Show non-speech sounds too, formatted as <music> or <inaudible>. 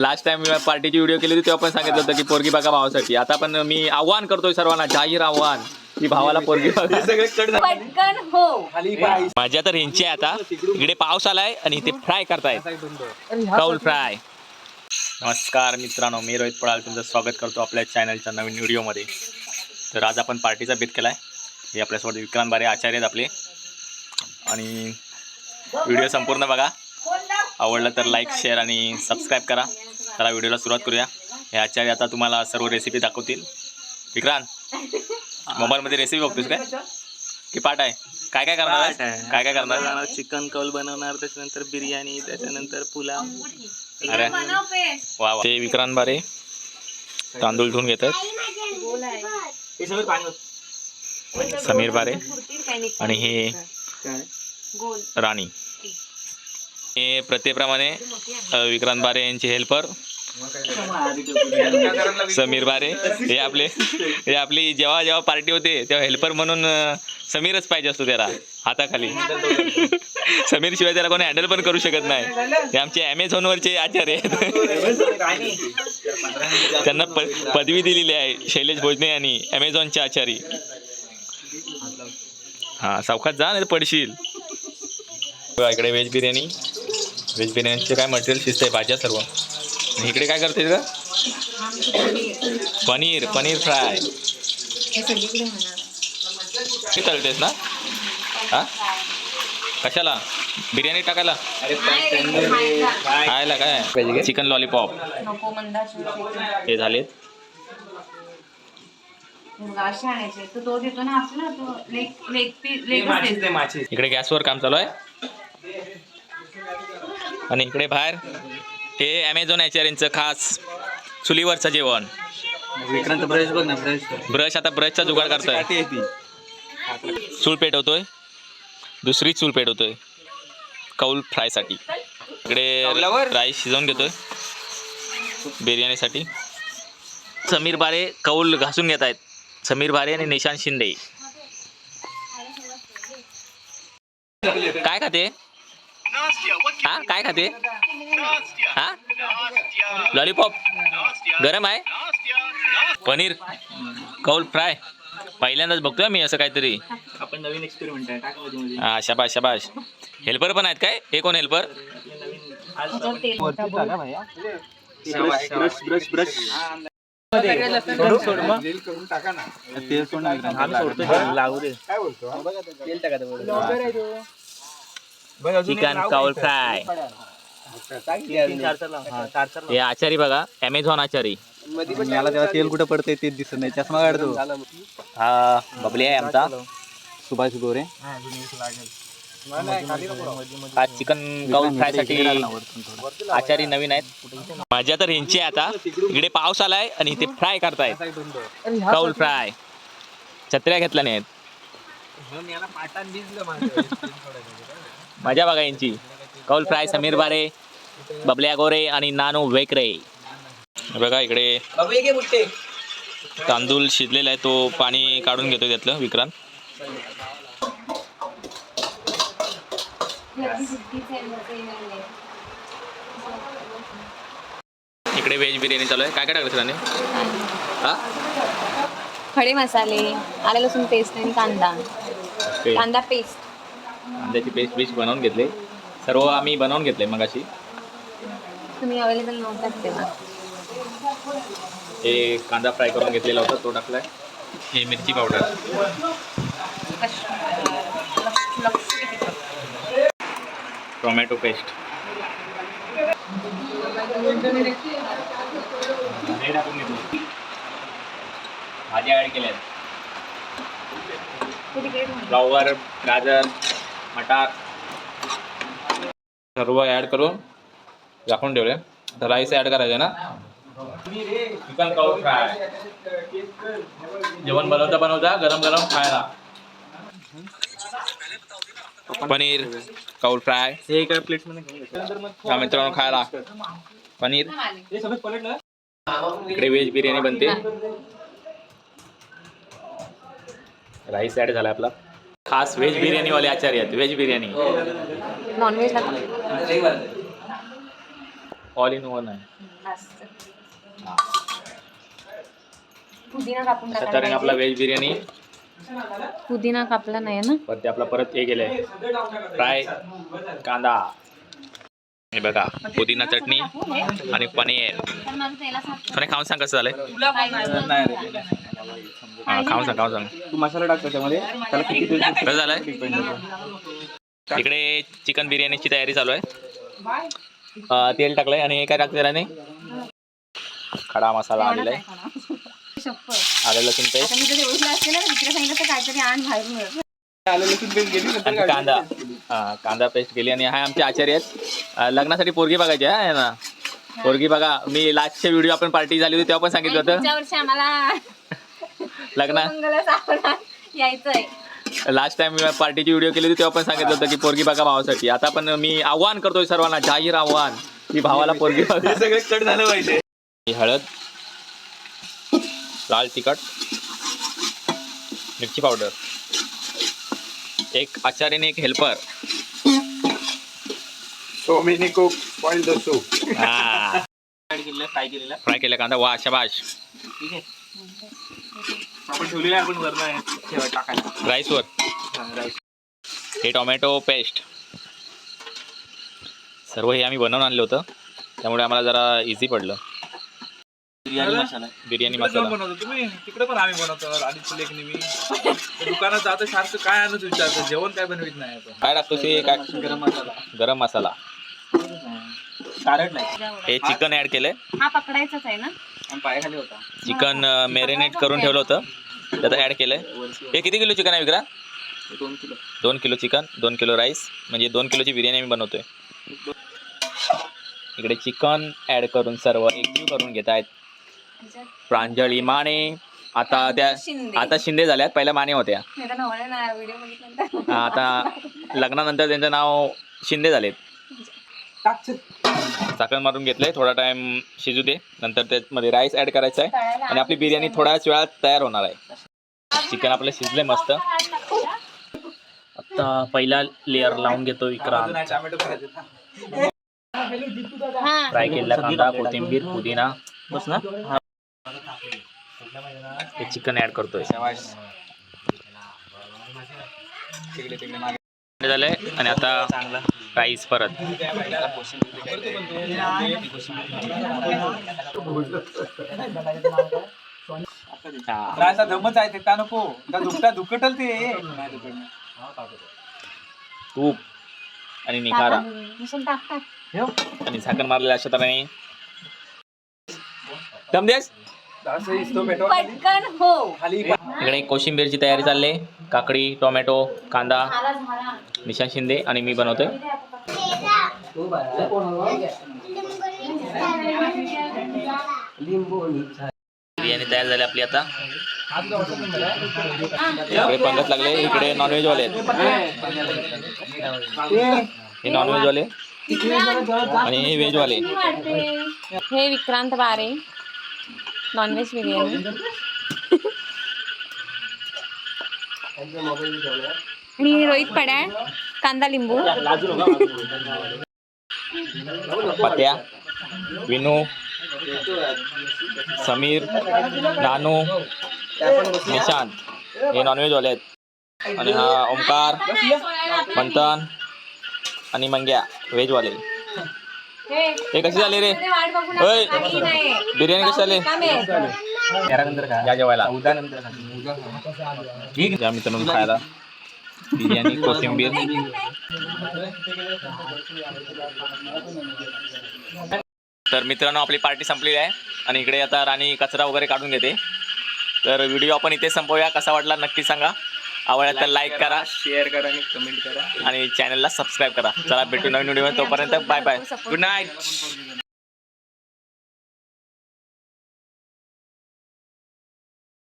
Last time पार्टीची video केली होती तेव्हा पण सांगितलं होतं की पोरगी बघा भावासाठी. आता पण मी आव्हान करतोय सर्वांना जाहीर आव्हान की भावाला पोरगी बघा. पटकन हो. माझ्या तर ह्यांची आहे आता. इकडे पाऊस आलाय आणि इथे फ्राय करतायत कौल फ्राय नमस्कार मित्रांनो मी रोहित पडाल. तुमचं स्वागत करतो आपल्या चॅनलच्या नवीन व्हिडिओमध्ये तर आज आपण पार्टीचा बेत केला आहे हे आपल्यासोबत विक्रांत बारे आचार्य आहेत आपले. आणि व्हिडिओ संपूर्ण बघा. आवडलं तर लाईक शेअर आणि सबस्क्राईब करा. चला व्हिडिओला सुरुवात करूया. हे आचार्य आता तुम्हाला सर्व रेसिपी दाखवतील. विक्रांत मोबाईलमध्ये रेसिपी बघतोस काय? की पाठ आहे? काय काय करणार आहेस? काय काय करणार? चिकन कौल बनवणार त्याच्यानंतर बिर्याणी त्याच्यानंतर पुलाव. अरे. वा. ते विक्रांत बारे तांदूळ धुवून घेतात. समीर बारे आणि हे राणी. हे प्रत्येप्रमाणे विक्रांत बारे यांचे हेल्पर समीर बारे हे आपले हे आपली जेव्हा जेव्हा पार्टी होते तेव्हा हेल्पर म्हणून समीरच पाहिजे असतो त्याला हाताखाली. समीर शिवाय त्याला कोणी हँडल पण करू शकत नाही. हे आमचे ॲमेझॉन वरचे आचार्य आहेत. त्यांना प पदवी दिलेली आहे शैलेश भोजने यांनी ॲमेझॉनचे आचारी. हां सावकात जा नाही पडशील. इकडे व्हेज बिर्याणी. व्हेज बिर्याणीचे काय मटेरियल शिजत आहे भाज्या सर्व. आणि इकडे काय करते का पनीर पनीर फ्राय. किती तळतेस ना? हा? कशाला? बिर्याणी टाकायला? खायला काय? चिकन लॉलीपॉप हे झालेत. इकडे गॅसवर काम चालू आहे. आणि इकडे बाहेर हे ॲमेझॉन आचार्यांचं खास चुलीवरचं जेवण. विक्रांत ब्रश बघ ना ब्रश ब्रश आता ब्रशचा जुगाड करतोय. चूल पेटवतोय. दुसरी चूल पेटवतोय. कौल फ्रायसाठी. इकडे राईस शिजवून घेतोय. बिर्याणीसाठी. समीर बारे कौल घासून घेत आहेत. समीर बारे आणि निशांत शिंदे. काय खाते? हा काय खाते? हा? लॉलीपॉप गरम आहे? पनीर. कौल फ्राय. पहिल्यांदाच बघतोय मी असं काहीतरी. आपण नवीन एक्सपेरिमेंट आहे टाका मध्ये मध्ये हा शाबाश शाबाश हेल्पर पण आहेत काय? हे कोण हेल्पर? ब्रश ब्रश ब्रश तेल सोडतो चिकन कौल फ्राय. हे आचारी बघा ॲमेझॉन आचारी. मला तेव्हा तेल कुठं पडते ते दिसत नाही. चष्मा काढतो हा बबली आहे आमचा. सुभाष गोरे. हा चिकन कौल फ्रायसाठी आचारी नवीन आहेत. माझ्या तर ह्यांची आहे आता. इकडे पाऊस आलाय आणि इथे फ्राय करतायत. कौल फ्राय. छत्र्या घेतल्या नाहीत. <laughs> मजा बघा यांची. कौल फ्राय समीर बारे बबल्या गोरे आणि नानू वेकरे. बघा इकडे तांदूळ शिजलेला आहे तो पाणी काढून घेतो त्यातलं विक्रांत. इकडे व्हेज बिर्याणी चालू आहे. काय काय टाकलं त्याने हा? खडे मसाले आले लसूण पेस्ट आणि कांदा. कांदा पेस्ट. कांद्याची पेस्ट बिस्ट बनवून घेतले. सर्व आम्ही बनवून घेतले मगाशी. तुम्ही अवेलेबल तेव्हा. हे कांदा फ्राय करून घेतलेला होता तो टाकलाय. हे मिरची पावडर टोमॅटो पेस्ट भाज्या ॲड केल्यात. फ्लॉवर गाजर. मटार. सर्व ॲड करून झाकून ठेवले. तर राईस ॲड करायचं ना? चिकन कौल फ्राय जेवण बनवता बनवता गरम गरम खायला. पनीर कौल फ्राय हे एका प्लेटमध्ये मित्रांनो खायला. पनीर. इकडे व्हेज बिर्याणी बनते. राईस ॲड झाला आपला. खास व्हेज बिर्याणीवाले आचार्य आहेत. Veg biryani. Non veg all in one आहे. मस्त. पुदिना कापून अशा टाकायला तऱ्हेने आपला. व्हेज बिर्याणी. पुदिना कापला नाही ना? परत आपला परत हे गेलंय फ्राय कांदा. हे बघा पुदिना चटणी आणि पनीर. पण माझं खाऊन सांग कसं झालंय. नाही. रे. हा, खाऊन सांग खाऊन सांग तू मसाला टाक त्याच्यामध्ये. त्याला किती तेल सुटतं? कसं झालंय. इकडे चिकन बिर्याणीची तयारी चालू आहे. तेल टाकलंय आणि हे काय टाकतं त्याने खडा मसाला आलेला आहे. आलं लसूण पेस्ट. आण बाहेरून आलं लसूण पेस्ट गेली नंतर आणि काढली. कांदा हा कांदा पेस्ट केली आणि हा आमचे आचार्य आहेत. लग्नासाठी पोरगी बघायची आहे ना पोरगी बघा मी लास्टच्या व्हिडिओ आपण पार्टी झाली होती तेव्हा पण सांगितलं होतं. पुढच्या वर्षी आम्हाला लग्न? यायचंय. लास्ट टाइम पार्टीची व्हिडिओ केली होती तेव्हा पण सांगितलं होतं की पोरगी बघा भावासाठी. आता पण मी आव्हान करतोय सर्वांना जाहीर आव्हान. की भावाला पोरगी हे सगळे कट झालं पाहिजे. ही हळद लाल तिखट मिरची पावडर एक आचार्याने एक helper so many cook the soup fry केलेला. कांदा वा शबाश. आपण ठेवलेले आपण वरण आहे ठेवा टाकायला राईसवर हा, राईस. हे टोमॅटो पेस्ट सर्व हे आम्ही बनवून आणलं होतं. त्यामुळे आम्हाला जरा इझी पडलं. बिर्याणी मसाला. बिर्याणी मसाला. बनवतो तुम्ही. तिकडे पण आम्ही बनवतो लेख दुकानात जातो सारखं काय आणत विचारतो जेवण काय बनवित नाही आपण? काय टाकतो ते? काय? गरम मसाला. गरम मसाला. कारट नाही. हे चिकन ऍड केलंय. हा पकडायचाच आहे ना? पायाखाली होता. चिकन मॅरिनेट करून ठेवलं होतं. त्यात ऍड केलंय. हे किती किलो चिकन आहे विक्रा? दोन किलो. दोन किलो चिकन दोन किलो राईस म्हणजे दोन किलोची बिर्याणी आम्ही बनवतोय. इकडे चिकन ऍड करून सर्व एकजीव करून घेत आहेत. प्रांजली माने. आता त्या. आता शिंदे झाल्यात पहिल्या माने होत्या. हा, आता लग्नानंतर त्यांचं नाव शिंदे झालेत. चाकण मारून घेतलंय थोडा टाइम शिजू दे. नंतर त्यामध्ये राईस ऍड करायचा आहे आणि आपली बिर्याणी थोड्याच वेळात तयार होणार आहे. चिकन आपलं शिजलंय मस्त. आता पहिला लेअर लावून घेतो विक्रांत फ्राय केलेला कांदा कोथिंबीर पुदिना. बस ना. हे चिकन ऍड करतोय. झालंय आणि आता चांगला राईस परत धमच आहे ते का नको? का दुखता दुखटल ते? नाही. तूप आणि निखारा. आणि झाकण मारलेलं अशा तऱ्हेने. दम पटकन हो. इकडे कोशिंबीरची तयारी चालली. आहे. काकडी टोमॅटो कांदा निशांत शिंदे आणि मी बनवतोय. बिर्याणी तयार झाली आपली आता. इकडे पंगत लागले. इकडे नॉनव्हेज वाले आहेत. हे. नॉनव्हेज वाले. आणि हे व्हेज वाले. हे विक्रांत बारे. नॉनव्हेज बिर्याणी आणि रोहित पड्या कांदा लिंबू. पत्या विनू समीर नानू निशांत. हे नॉनव्हेज वाले आहेत. आणि हा ओंकार मंथन आणि मंग्या व्हेजवाले हे. कशी झाली रे? होय. बिर्याणी कशी झाली? या जेवायला. या मित्रांनो खायला. बिर्याणी कोथिंबीर. तर मित्रांनो आपली पार्टी संपलेली आहे. आणि इकडे आता राणी कचरा वगैरे काढून घेते. तर व्हिडिओ आपण इथे संपवूया. कसा वाटला नक्की सांगा. आवडला तर लाईक करा शेअर करा आणि कमेंट करा. आणि चॅनलला सबस्क्राईब करा. चला भेटू नवीन व्हिडिओ तोपर्यंत. Bye bye good night